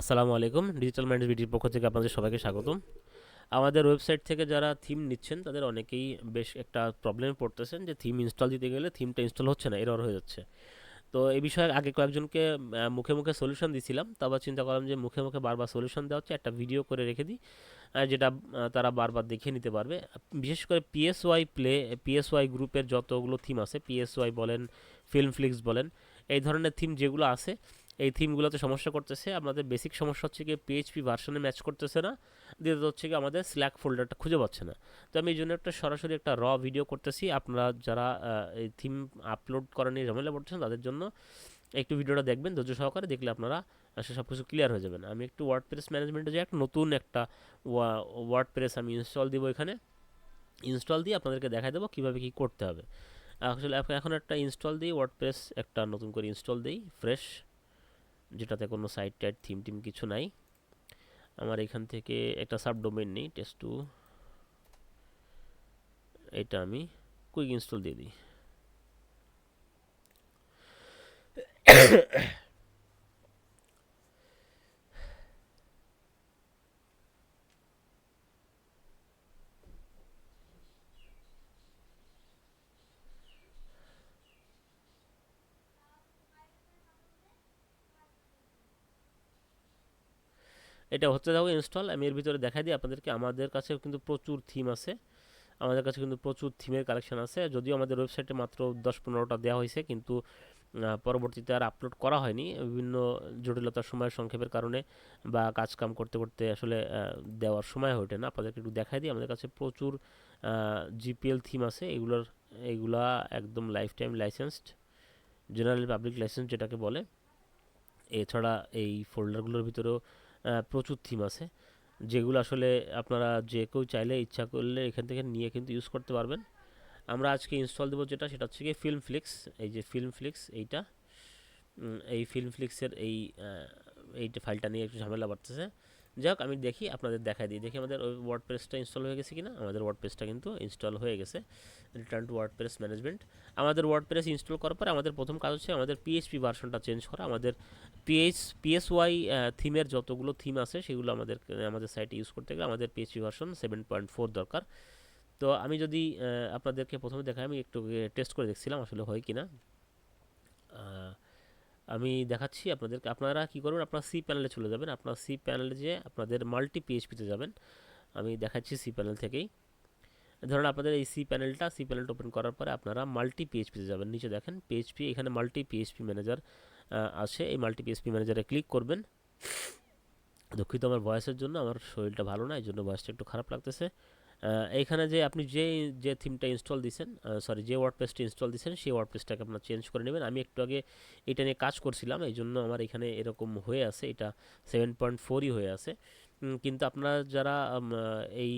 আসসালামু আলাইকুম digital minds বিটির পক্ষ থেকে আপনাদের সবাইকে স্বাগতম। আমাদের ওয়েবসাইট থেকে যারা থিম নিচ্ছেন, তাদের অনেকেই বেশ একটা প্রবলেমে পড়তেছেন যে থিম ইনস্টল দিতে গেলে থিমটা ইনস্টল হচ্ছে না এরর হয়ে যাচ্ছে। তো এই বিষয়ে আগে কয়েকজনকে মুখে মুখে সলিউশন দিছিলাম, তারপর চিন্তা করলাম যে মুখে মুখে বারবার সলিউশন দেওয়া হচ্ছে, একটা ভিডিও করে রেখে দিই যেটা তারা বারবার দেখে নিতে পারবে। বিশেষ করে পিএসওয়াই প্লে পিএসওয়াই গ্রুপের যতগুলো থিম আছে পিএসওয়াই বলেন ফিল্ম ফ্লিক্স বলেন, এই ধরনের থিম যেগুলো আছে এই থিমগুলোতে সমস্যা করতেছে। আপনাদের বেসিক সমস্যা হচ্ছে কি পিএইচপি ভার্সনে ম্যাচ করতেছে না। দ্বিতীয়ত হচ্ছে কি আমাদের স্ল্যাক ফোল্ডারটা খুঁজে পাচ্ছে না। তো আমি এই জন্য একটা সরাসরি একটা র ভিডিও করতেছি। আপনারা যারা এই থিম আপলোড করা নিয়ে ঝামেলা পড়তেছেন, তাদের জন্য একটু ভিডিওটা দেখবেন, ধৈর্য সহকারে। দেখলে আপনারা আসলে সব কিছু ক্লিয়ার হয়ে যাবেন। আমি একটু ওয়ার্ড প্রেস ম্যানেজমেন্টে যে একটা নতুন একটা ওয়ার্ড প্রেস আমি ইনস্টল দিব এখানে। ইনস্টল দিয়ে আপনাদেরকে দেখাই দেবো কীভাবে কী করতে হবে। আসলে এখন একটা ইনস্টল দিই ওয়ার্ড প্রেস একটা নতুন করে ইনস্টল দিই ফ্রেশ যেটাতে কোনো সাইট টাইট থিম টিম কিছু নাই। আমার এখান থেকে একটা সাব ডোমেন নেই টেস্ট টু এটা আমি কুইক ইনস্টল দিয়ে দিই। এটা হচ্ছে দেখো ইনস্টল আমি এর ভিতরে দেখাই দিই আপনাদেরকে। আমাদের কাছে কিন্তু প্রচুর থিম আছে। আমাদের কাছে কিন্তু প্রচুর থিমের কালেকশন আছে। যদিও আমাদের ওয়েবসাইটে মাত্র দশ পনেরোটা দেওয়া হয়েছে, কিন্তু পরবর্তীতে আর আপলোড করা হয়নি। বিভিন্ন জটিলতার সময়, সংক্ষেপের কারণে বা কাজ কাম করতে করতে আসলে দেওয়ার সময় হয়ে ওঠে না। আপনাদেরকে একটু দেখাই দিই, আমাদের কাছে প্রচুর জিপিএল থিম আছে। এগুলোর, এগুলা একদম lifetime licensed general public license যেটাকে বলে। এছাড়া এই ফোল্ডারগুলোর ভিতরেও প্রচুর থিম আছে। যেগুলো আসলে আপনারা যে কেউ চাইলে ইচ্ছা করলে এখান থেকে নিয়ে কিন্তু ইউজ করতে পারবেন। আমরা আজকে ইনস্টল দেবো যেটা, সেটা হচ্ছে গিয়ে ফিল্ম ফ্লিক্স এই যে ফিল্ম ফ্লিক্স এইটা এই ফিল্ম ফ্লিক্সের এই এই ফাইলটা নিয়ে একটু ঝামেলা বাড়তেছে। যাই আমি দেখি, আপনাদের দেখাই দিই। দেখি আমাদের ওই ওয়ার্ড প্রেসটা ইনস্টল হয়ে গেছে কিনা? আমাদের ওয়ার্ড প্রেসটা কিন্তু ইনস্টল হয়ে গেছে। Return to WordPress management আমাদের ওয়ার্ড প্রেস ইনস্টল করার পরে আমাদের প্রথম কাজ হচ্ছে আমাদের পিএইচপি ভার্সনটা চেঞ্জ করা। আমাদের পিএইচ পিএসওয়াই থিমের যতগুলো থিম আছে, সেগুলো আমাদের আমাদের সাইটে ইউজ করতে গেলে আমাদের PHP version seven point four দরকার। তো আমি যদি আপনাদেরকে প্রথমে দেখাই, আমি একটু টেস্ট করে দেখছিলাম আসলে হয় কি না আমি দেখাচ্ছি আপনাদেরকে। আপনারা কি করবেন? আপনারা সি প্যানেলে চলে যাবেন। আপনারা সি প্যানেলে যে আপনাদের মাল্টি পিএইচপিতে যাবেন। আমি দেখাচ্ছি সি প্যানেল থেকেই। ধরুন আপনাদের এই সি প্যানেলটা সি প্যানেলটা ওপেন করার পরে আপনারা মাল্টি পিএইচপিতে যাবেন। নিচে দেখেন পিএইচপি এখানে মাল্টি পিএইচপি ম্যানেজার আছে। এই মাল্টি পিএইচপি ম্যানেজারে ক্লিক করবেন। দুঃখিত, আমার ভয়েসের জন্য আমার শরীরটা ভালো না, এই জন্য ভয়েসটা একটু খারাপ লাগতেছে। আহ, এইখানে যে আপনি যে যে থিমটা ইনস্টল দিয়েছেন সরি যে ওয়ার্ড পেজটা ইনস্টল দিয়েছেন সেই ওয়ার্ড পেজটাকে আপনার চেঞ্জ করে নেবেন। আমি একটু আগে এটা নিয়ে কাজ করছিলাম এই জন্য আমার এখানে এরকম হয়ে আছে। এটা সেভেন পয়েন্ট ফোরই হয়ে আছে। কিন্তু আপনারা যারা এই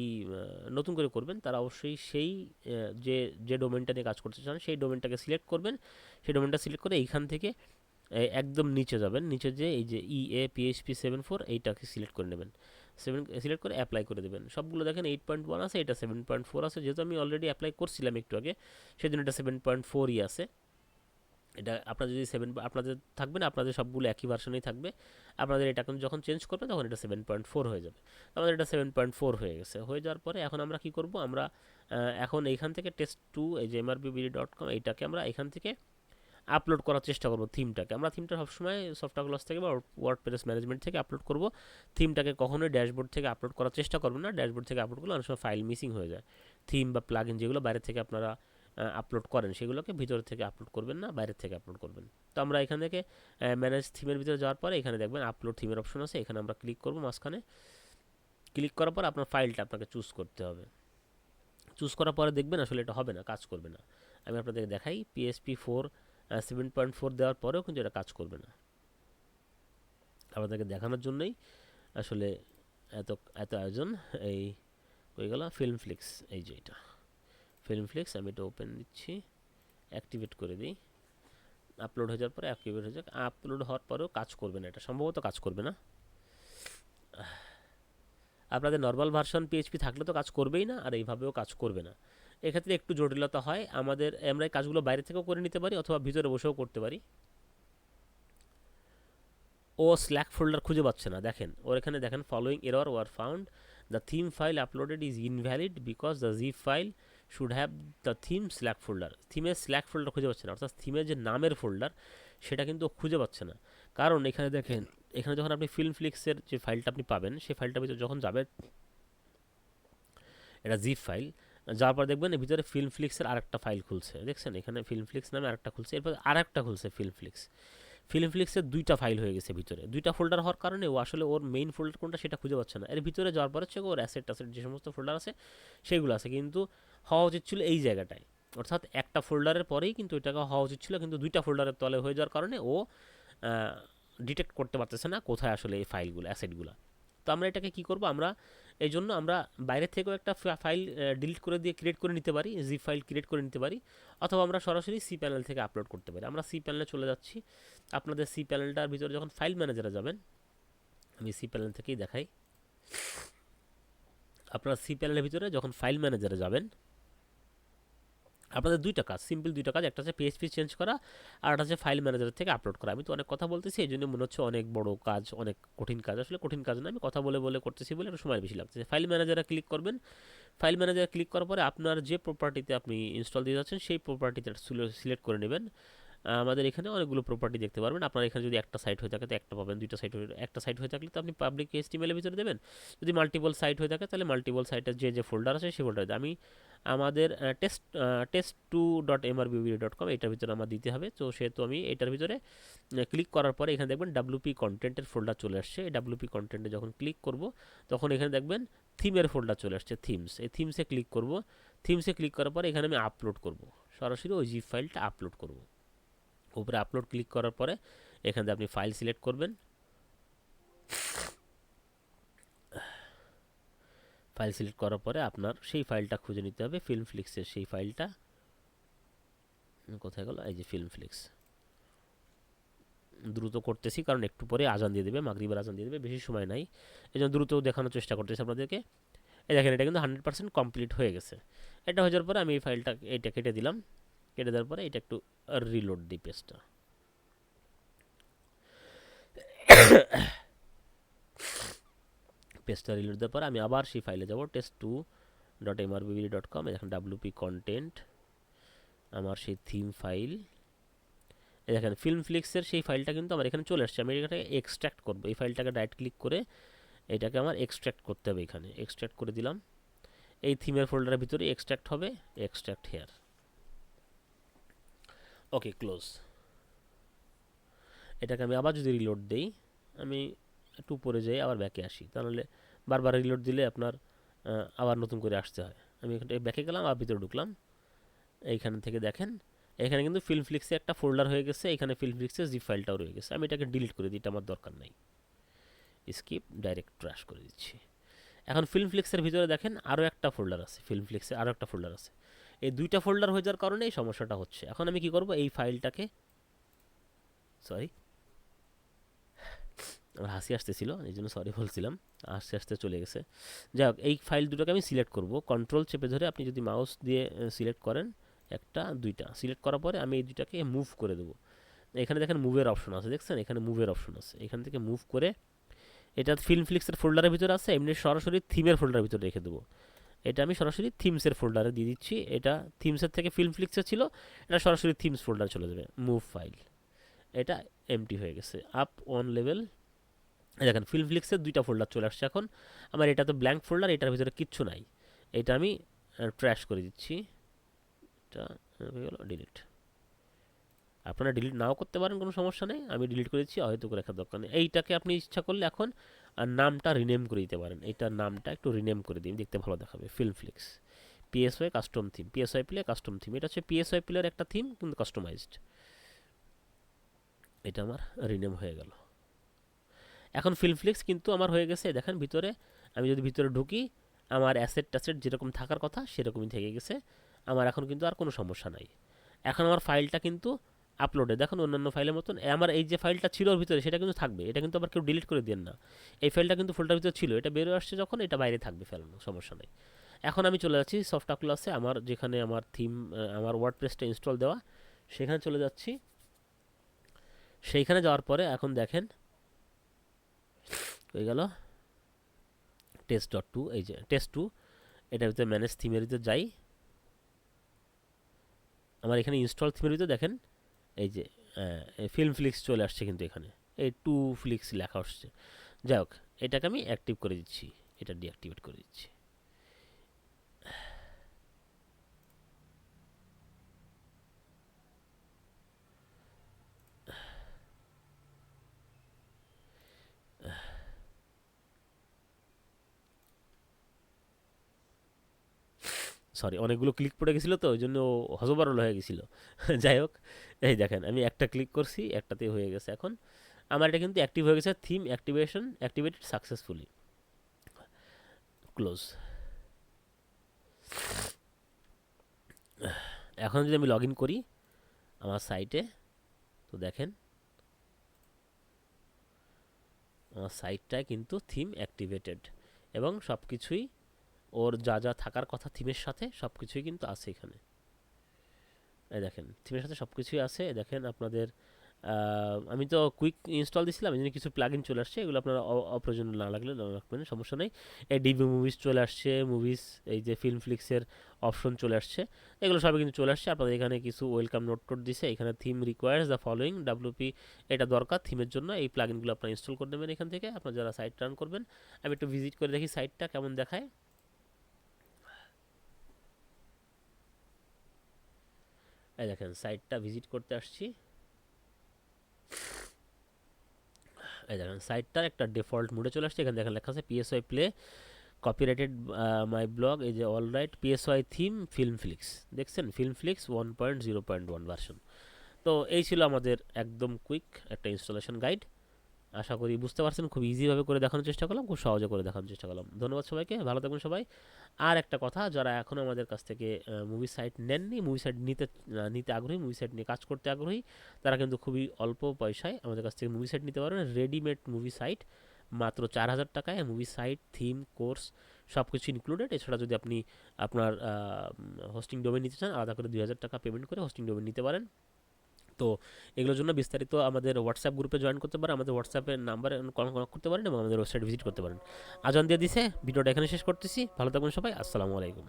নতুন করে করবেন তারা অবশ্যই সেই যে যে ডোমেনটা নিয়ে কাজ করতে চান সেই ডোমেনটাকে সিলেক্ট করবেন। সেই ডোমেনটা সিলেক্ট করে এইখান থেকে একদম নিচে যাবেন। নিচে যে এই যে E A PHP seven four এইটাকে সিলেক্ট করে নেবেন। সেভেন সিলেক্ট করে অ্যাপ্লাই করে দেবেন। সবগুলো দেখেন এইট পয়েন্ট ওয়ান আছে, এটা সেভেন পয়েন্ট ফোর আছে। যেহেতু আমি অলরেডি অ্যাপ্লাই করছিলাম একটু আগে সেই জন্য এটা সেভেন পয়েন্ট ফোরই আছে। এটা আপনার যদি সেভেন আপনাদের থাকবে না, আপনাদের সবগুলো একই ভার্সনেই থাকবে। আপনাদের এটা এখন যখন চেঞ্জ করবে, তখন এটা সেভেন পয়েন্ট ফোর হয়ে যাবে। আমাদের এটা সেভেন পয়েন্ট ফোর হয়ে গেছে। হয়ে যাওয়ার পরে এখন আমরা কি করব? আমরা এখন এইখান থেকে টেস্ট টু এই যে এমআরবিবিডি ডট কম এইটাকে আমরা এখান থেকে আপলোড করার চেষ্টা করব থিমটাকে আমরা থিমটা সবসময় সফটওয়্যার গ্লস থেকে বা ওয়ার্ড প্রেস ম্যানেজমেন্ট থেকে আপলোড করব। থিমটাকে কখনোই ড্যাশবোর্ড থেকে আপলোড করার চেষ্টা করবেন না। ড্যাশবোর্ড থেকে আপলোড করলে অনেক সময় ফাইল মিসিং হয়ে যায়। থিম বা প্লাগ যেগুলো বাইরে থেকে আপনারা আপলোড করেন, সেগুলোকে ভিতর থেকে আপলোড করবেন না, বাইরে থেকে আপলোড করবেন। তো আমরা এখান থেকে ম্যানেজ থিমের ভিতরে যাওয়ার পরে এখানে দেখবেন আপলোড থিমের অপশন আছে। এখানে আমরা ক্লিক করব মাঝখানে। ক্লিক করার পর আপনার ফাইলটা আপনাকে চুজ করতে হবে। চুজ করার পরে দেখবেন আসলে এটা হবে না, কাজ করবে না। আমি আপনাদেরকে দেখাই PSP four seven point four দেওয়ার পরেও কিন্তু এটা কাজ করবে না। আপনাদেরকে দেখানোর জন্যই আসলে এত এত আয়োজন এই হয়ে গেল ফিল্ম ফ্লিক্স এই যে এটা। ফিল্ম ফ্লিক্স আমি এটা ওপেন দিচ্ছি অ্যাক্টিভেট করে দিই। আপলোড হয়ে যাওয়ার পরে অ্যাক্টিভেট হয়ে যাক। আপলোড হওয়ার পরেও কাজ করবে না এটা, সম্ভবত কাজ করবে না। আপনাদের নর্মাল ভার্সন পিএইচপি থাকলে তো কাজ করবেই না, আর এইভাবেও কাজ করবে না। এক্ষেত্রে একটু জটিলতা হয়। আমাদের, আমরা এই কাজগুলো বাইরে থেকেও করে নিতে পারি অথবা ভিতরে বসেও করতে পারি। ও স্ল্যাক ফোল্ডার খুঁজে পাচ্ছে না, দেখেন। ওর এখানে দেখেন following error were found the theme file uploaded is invalid because the zip file should have the theme slug folder থিমের স্ল্যাক ফোল্ডার খুঁজে পাচ্ছে না, অর্থাৎ থিমের যে নামের ফোল্ডার সেটা কিন্তু খুঁজে পাচ্ছে না। কারণ এখানে দেখেন, এখানে যখন আপনি ফিল্ম ফ্লিক্সের যে ফাইলটা আপনি পাবেন সেই ফাইলটার ভিতরে যখন যাবেন এটা জিপ ফাইল যাওয়ার পর দেখবেন ভিতরে ফিল্ম ফ্লিক্সের আরেকটা ফাইল খুলছে। দেখছেন? এখানে ফিল্ম ফ্লিক্স নামে আরেকটা খুলছে। এরপর আরেকটা খুলছে ফিল্ম ফ্লিক্স ফিল্ম ফ্লিক্সের দুইটা ফাইল হয়ে গেছে ভিতরে। দুইটা ফোল্ডার হওয়ার কারণে ও আসলে ওর মেইন ফোল্ডার কোনটা সেটা খুঁজে পাচ্ছে না। এর ভিতরে যাওয়ার পর হচ্ছে ওর অ্যাসেট ট্যাসেট যে সমস্ত ফোল্ডার আছে, সেগুলো আছে। কিন্তু হওয়া উচিত ছিল এই জায়গাটায়। অর্থাৎ একটা ফোল্ডারের পরেই কিন্তু ওইটাকে হওয়া উচিত ছিল। কিন্তু দুইটা ফোল্ডারের তলে হয়ে যাওয়ার কারণে ও ডিটেক্ট করতে পারতেছে না কোথায় আসলে এই ফাইলগুলো অ্যাসেটগুলো তো আমরা এটাকে কি করব? আমরা এই জন্য আমরা বাইরে থেকেও একটা ফাইল ডিলিট করে দিয়ে ক্রিয়েট করে নিতে পারি জি ফাইল ক্রিয়েট করে নিতে পারি, অথবা আমরা সরাসরি সি প্যানেল থেকে আপলোড করতে পারি। আমরা সি প্যানেলে চলে যাচ্ছি। আপনাদের সি প্যানেলটার ভিতরে যখন ফাইল ম্যানেজারে যাবেন, আমি সি প্যানেল থেকেই দেখাই। আপনারা সি প্যানেলের ভিতরে যখন ফাইল ম্যানেজারে যাবেন আপনাদের দুইটা কাজ সিম্পল দুইটা কাজ, একটা হচ্ছে পিএসপি চেঞ্জ করা আর একটা হচ্ছে ফাইল ম্যানেজার থেকে আপলোড করা। আমি তো অনেক কথা বলতেছি, এই জন্য মনে হচ্ছে অনেক বড় কাজ, অনেক কঠিন কাজ। আসলে কঠিন কাজ না, আমি কথা বলে বলে করতেছি বলে একটু সময় বেশি লাগছে ফাইল ম্যানেজারে ক্লিক করবেন। ফাইল ম্যানেজারে ক্লিক করার পরে আপনার যে প্রপার্টিতে আপনি ইনস্টল দিয়ে যাচ্ছেন, সেই প্রপার্টিতে সিলেক্ট করে নেবেন। আমাদের এখানে অনেকগুলো প্রপার্টি দেখতে পারবেন। আপনার এখানে যদি একটা সাইট হয়ে থাকে, তো একটা পাবেন, দুইটা সাইট হয়ে একটা সাইট হয়ে থাকলে তো আপনি পাবলিক এস্টিমেলের ভিতরে দেবেন। যদি মাল্টিপল সাইট হয়ে থাকে, তাহলে মাল্টিপল সাইটের যে যে ফোল্ডার আছে সেই ফোল্ডার আমি আমাদের test test two dot MRBB dot com এটার ভিতরে আমার দিতে হবে। তো সেহেতু আমি এটার ভিতরে ক্লিক করার পরে এখানে দেখবেন ডাব্লুপি কন্টেন্টের ফোল্ডার চলে আসছে। এই ডাব্লুপি কন্টেন্টে যখন ক্লিক করব, তখন এখানে দেখবেন থিমের ফোল্ডার চলে আসছে থিমস এই থিমসে ক্লিক করব। থিমসে ক্লিক করার পরে এখানে আমি আপলোড করব। সরাসরি ওই জিপ ফাইলটা আপলোড করব। উপরে আপলোড ক্লিক করার পরে এখানে আপনি ফাইল সিলেক্ট করবেন। ফাইল সিলেক্ট করার পরে আপনার সেই ফাইলটা খুঁজে নিতে হবে ফিল্ম ফ্লিক্সের সেই ফাইলটা কোথায় গেল? এই যে ফিল্ম ফ্লিক্স দ্রুত করতেছি, কারণ একটু পরে আজান দিয়ে দেবে, মাগরিবের আজান দিয়ে দেবে, বেশি সময় নাই। এই জন্য দ্রুত দেখানোর চেষ্টা করতেছি আপনাদেরকে। এই দেখেন, এটা কিন্তু হান্ড্রেড পার্সেন্ট কমপ্লিট হয়ে গেছে। এটা হয়ে যাওয়ার পরে আমি এই ফাইলটা এইটা কেটে দিলাম। কেটে দেওয়ার পরে এটা একটু রিলোড দিই পেজটা পেজটা রিলোড দেওয়ার পরে আমি আবার সেই ফাইলে যাব test two dot MRBB dot com দেখেন ডাব্লুপি কন্টেন্ট আমার সেই থিম ফাইল দেখেন ফিল্ম ফ্লিক্সের সেই ফাইলটা কিন্তু আমার এখানে চলে আসছে, আমি এটাকে এক্সট্র্যাক্ট করব। এই ফাইলটাকে রাইট ক্লিক করে এটাকে আমার এক্সট্র্যাক্ট করতে হবে এখানে। এক্সট্র্যাক্ট করে দিলাম। এই থিমের ফোল্ডারের ভিতরে এক্সট্র্যাক্ট হবে এক্সট্র্যাক্ট হেয়ার ওকে ক্লোজ এটাকে আমি আবার যদি রিলোড দেই, আমি একটু উপরে যাই, আবার ব্যাকে আসি। তাহলে বারবার রিলোড দিলে আপনার আবার নতুন করে আসতে হয়। আমি এখানে ব্যাকে গেলাম আর ভিতরে ঢুকলাম। এইখান থেকে দেখেন, এখানে কিন্তু ফিল্ম ফ্লিক্সে একটা ফোল্ডার হয়ে গেছে, এখানে ফিল্ম ফ্লিক্সে জি ফাইলটাও রয়ে গেছে। আমি এটাকে ডিলিট করে দিই, এটা আমার দরকার নাই। স্কিপ ডাইরেক্ট ট্রাশ করে দিচ্ছি। এখন ফিল্ম ফ্লিক্সের ভিতরে দেখেন আরও একটা ফোল্ডার আছে ফিল্ম ফ্লিক্সে আরও একটা ফোল্ডার আছে। এই দুইটা ফোল্ডার হয়ে যাওয়ার কারণে এই সমস্যাটা হচ্ছে। এখন আমি কি করব? এই ফাইলটাকে সরি আমার হাসি আসতেছিল, এই জন্য সরি বলছিলাম আস্তে আস্তে চলে গেছে। যাই হোক, এই ফাইল দুটোকে আমি সিলেক্ট করব। কন্ট্রোল চেপে ধরে আপনি যদি মাউস দিয়ে সিলেক্ট করেন, একটা, দুইটা সিলেক্ট করার পরে আমি এই দুইটাকে মুভ করে দেবো। এখানে দেখেন মুভের অপশন আছে, দেখছেন? এখানে মুভের অপশন আছে। এখান থেকে মুভ করে, এটা ফিল্ম ফ্লিক্সের ফোল্ডারের ভিতরে আছে, এমনি সরাসরি থিমের ফোল্ডারের ভিতরে রেখে দেবো। এটা আমি সরাসরি থিমসের ফোল্ডারে দিয়ে দিচ্ছি। এটা থিমসের থেকে ফিল্ম ফ্লিক্সে ছিল, এটা সরাসরি থিমস ফোল্ডার চলে যাবে। মুভ ফাইল এটা এমটি হয়ে গেছে। আপ ওয়ান লেভেল দেখেন ফিল্ম ফ্লিক্সের দুইটা ফোল্ডার চলে আসছে এখন। আমার এটা তো ব্ল্যাঙ্ক ফোল্ডার এটার ভিতরে কিচ্ছু নাই। এটা আমি ট্র্যাশ করে দিচ্ছি। এটা হয়ে গেল ডিলিট আপনারা ডিলিট নাও করতে পারেন, কোনো সমস্যা নেই। আমি ডিলিট করে দিচ্ছি, হয়তো রাখার দরকার নেই। এইটাকে আপনি ইচ্ছা করলে এখন আর নামটা রিনেম করে দিতে পারেন। এইটার নামটা একটু রিনেম করে দিন, দেখতে ভালো দেখাবে। Film Flix PSY custom theme PSY play custom theme এটা হচ্ছে পিএসওয়াই প্লের একটা থিম কিন্তু কাস্টমাইজড এটা আমার রিনেম হয়ে গেল। এখন ফিল্ম ফ্লিক্স কিন্তু আমার হয়ে গেছে, দেখেন ভিতরে। আমি যদি ভিতরে ঢুকি, আমার অ্যাসেট ট্যাসেট যেরকম থাকার কথা, সেরকমই থেকে গেছে। আমার এখন কিন্তু আর কোনো সমস্যা নাই। এখন আমার ফাইলটা কিন্তু আপলোডে দেখুন অন্যান্য ফাইলের মতন। আমার এই যে ফাইলটা ছিল ওর ভিতরে, সেটা কিন্তু থাকবে। এটা কিন্তু আবার কেউ ডিলিট করে দেন না। এই ফাইলটা কিন্তু ফোল্ডার ভিতরে ছিল, এটা বেরো আসছে যখন, এটা বাইরে থাকবে ফেলানো, সমস্যা নেই। এখন আমি চলে যাচ্ছি সফটওয়্যার ক্লাসে আমার যেখানে আমার থিম আমার ওয়ার্ড প্রেসটা ইনস্টল দেওয়া, সেখানে চলে যাচ্ছি। সেইখানে যাওয়ার পরে এখন দেখেন, হয়ে গেল। টেস্ট ডট টু এই যে টেস্ট টু এটার ভিতরে ম্যানেজ থিমের ভিতরে যাই। আমার এখানে ইনস্টল থিমের ভিতরে দেখেন এই যে ফিল্ম ফ্লিক্স চলে আসছে কিন্তু এখানে। এই টু ফ্লিক্স লেখা আসছে। যাই হোক, এটাকে আমি অ্যাক্টিভ করে দিচ্ছি। এটা ডিঅ্যাক্টিভেট করে দিচ্ছি। সরি অনেকগুলো ক্লিক পড়ে গেছিল তো ওই জন্য হজবরল হয়ে গেছিল। যাই হোক, এই দেখেন, আমি একটা ক্লিক করছি একটাতেই হয়ে গেছে এখন। আমার এটা কিন্তু অ্যাক্টিভ হয়ে গেছে theme activation activated successfully close এখন যদি আমি লগ ইন করি আমার সাইটে তো দেখেন, আমার সাইটটায় কিন্তু থিম অ্যাক্টিভেটেড এবং সব কিছুই ওর যা যা থাকার কথা থিমের সাথে সব কিছুই কিন্তু আছে এখানে। এই দেখেন, থিমের সাথে সব কিছুই আছে। দেখেন আপনাদের আমি তো কুইক ইনস্টল দিছিলাম, এই জন্য কিছু প্লাগ ইন চলে আসছে। এগুলো আপনারা অপ্রয়োজন না লাগলে না রাখবেন, সমস্যা নেই। এই ডিবি মুভিজ চলে আসছে মুভিজ এই যে ফিল্ম ফ্লিক্সের অপশন চলে আসছে। এগুলো সবই কিন্তু চলে আসছে। আপনাদের এখানে কিছু ওয়েলকাম নোট টোট দিছে। এখানে theme requires the following WP এটা দরকার থিমের জন্য। এই প্লাগইনগুলো আপনারা ইনস্টল করে নেবেন এখান থেকে। আপনারা যারা সাইট রান করবেন, আমি একটু ভিজিট করে দেখি সাইটটা কেমন দেখায়। এই দেখেন সাইটটা ভিজিট করতে আসছি। এই দেখেন সাইটটা একটা ডিফল্ট মোডে চলে আসছে। এখানে দেখেন, লেখা আছে PSY play copyrighted my blog এই যে all right PSY theme Film Flix দেখছেন? Film Flix one point zero point one version তো এই ছিল আমাদের একদম কুইক একটা ইনস্টলেশন গাইড আশা করি বুঝতে পারছেন। খুব ইজিভাবে করে দেখানোর চেষ্টা করলাম, খুব সহজে করে দেখানোর চেষ্টা করলাম। ধন্যবাদ সবাইকে, ভালো থাকবেন সবাই। আর একটা কথা, যারা এখনও আমাদের কাছ থেকে মুভি সাইট নেননি মুভি সাইট নিতে নিতে আগ্রহী মুভি সাইট নিয়ে কাজ করতে আগ্রহী, তারা কিন্তু খুবই অল্প পয়সায় আমাদের কাছ থেকে মুভি সাইট নিতে পারবেন। রেডিমেড মুভি সাইট মাত্র চার হাজার টাকায় মুভি সাইট থিম কোর্স সব কিছু ইনক্লুডেড এছাড়া যদি আপনি আপনার হোস্টিং ডোমেন নিতে চান, আলাদা করে দুই হাজার টাকা পেমেন্ট করে হোস্টিং ডোমেন নিতে পারেন। তো এগুলোর জন্য বিস্তারিত আমাদের হোয়াটসঅ্যাপ গ্রুপে জয়েন করতে পারেন, আমাদের হোয়াটসঅ্যাপের নাম্বারে কনক করতে পারেন এবং আমাদের ওয়েবসাইট ভিজিট করতে পারেন। আজান দিয়ে দিছে, ভিডিওটা এখানে শেষ করতেছি। ভালো থাকুন সবাই, আসসালামু আলাইকুম।